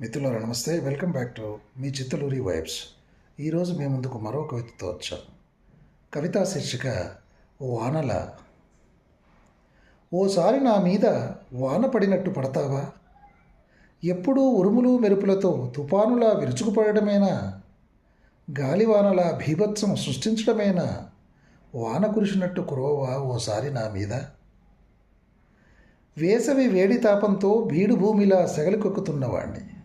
మిత్రులారా నమస్తే. Welcome back to మీ చిత్తలూరి వైబ్స్. ఈరోజు మీ ముందుకు మరో కవితతో వచ్చాం. కవితా శీర్షిక వానల ఓసారి నా మీద వాన పడినట్టు పడతావా? ఎప్పుడూ ఉరుములు మెరుపులతో తుపానులా విరుచుకుపడమేనా గాలివానలా భీభత్సం సృష్టించడమేనా వాన కురిసినట్టు కురవవా ఓసారి నా మీద? వేసవి వేడి తాపంతో బీడు భూమిలా సెగలుకొక్కుతున్నవాణ్ణి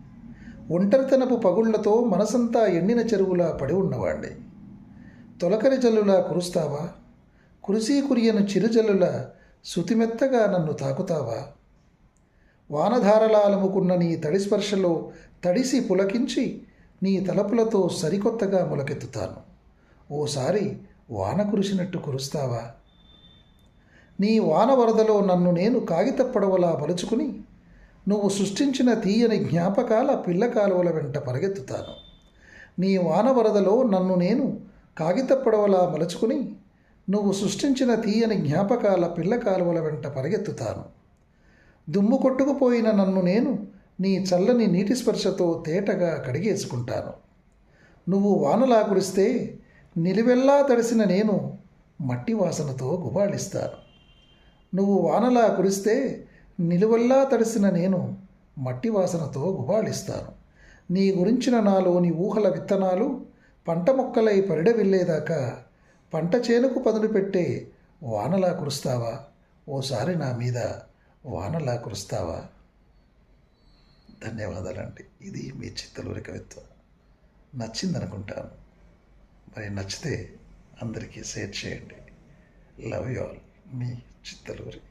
ఒంటరితనపు పగుళ్ళతో మనసంతా ఎండిన చెరువులా పడి ఉన్నవాణ్ణి. తొలకరి జల్లులా కురుస్తావా? కురిసి కురియను చిరుజల్లులా శుతిమెత్తగా నన్ను తాకుతావా? వానధారలా అలుముకున్న నీ తడి స్పర్శలో తడిసి పులకించి నీ తలపులతో సరికొత్తగా మొలకెత్తుతాను. ఓసారి వాన కురిసినట్టు కురుస్తావా? నీ వాన వరదలో నన్ను నేను కాగితప్పడవలా పలుచుకుని నువ్వు సృష్టించిన తీయని జ్ఞాపకాల పిల్ల కాలువల వెంట పరిగెత్తుతాను. నీ వాన వరదలో నన్ను నేను కాగితప్పడవలా మలుచుకుని నువ్వు సృష్టించిన తీయని జ్ఞాపకాల పిల్ల కాలువల వెంట పరిగెత్తుతాను. దుమ్ము కొట్టుకుపోయిన నన్ను నేను నీ చల్లని నీటి స్పర్శతో తేటగా కడిగేసుకుంటాను. నువ్వు వానలా కురిస్తే నిలువెల్లా తడిసిన నేను మట్టి వాసనతో గుబాళిస్తాను. నువ్వు వానలా కురిస్తే నిలువల్లా తడిసిన నేను మట్టి వాసనతో గుబాళిస్తాను నీ గురించిన నాలోని ఊహల విత్తనాలు పంట మొక్కలై పరిడవిల్లేదాకా పంట చేనుకు పదును పెట్టే వానలా కురుస్తావా? ఓసారి నా మీద వానలా కురుస్తావా? ధన్యవాదాలండి. ఇది మీ చిత్తలూరి కవిత్వం నచ్చిందనుకుంటాను. మరి నచ్చితే అందరికీ షేర్ చేయండి. లవ్ యూ ఆల్ మీ చిత్తలూరి.